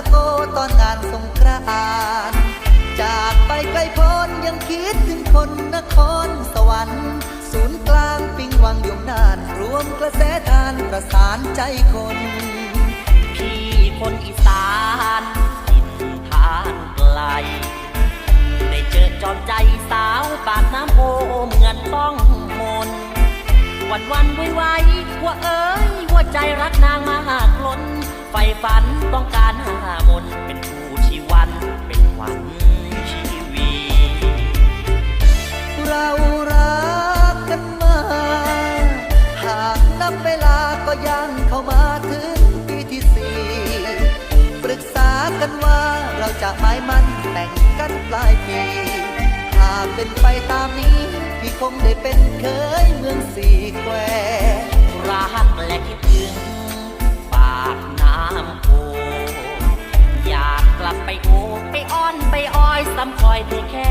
ะโกตอนงานสงกรานจากไปไกลพ้นยังคิดถึงคนนครสวรรค์ศูนย์กลางปิงวังยมนานรวมกระแสทานประสานใจคน พี่คนอีสานทินทางไกล ได้เจอจอมใจสาวปากน้ำโพเหมือนต้องมนวันวันไว้ไว้ว่าเอ้ยหัวใจรักนางมากล้น ไฟฝันต้องการหามนเป็นผู้ชีวัน เป็นขวัญชีวีเรารักกันมา หากนับเวลาก็ย่างเข้ามาถึงปีที่สี่ปรึกษากันว่าเราจะหมายมั่นแต่งกันปลายปีหากเป็นไปตามนี้ พี่คงได้เป็นเคยเมืองสี่แควรักและ ซ้ำ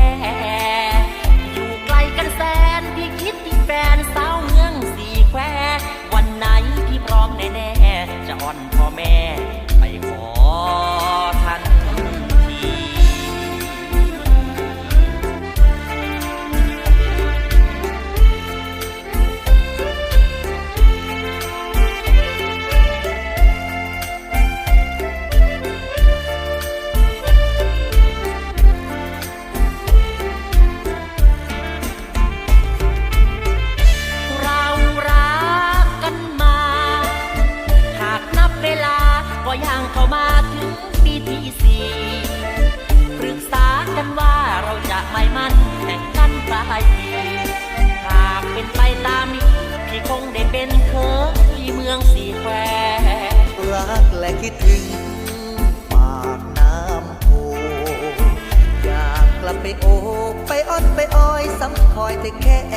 ไปโอบไปอ้อนไปอ้อยซ้ำคอยแต่แค่แอ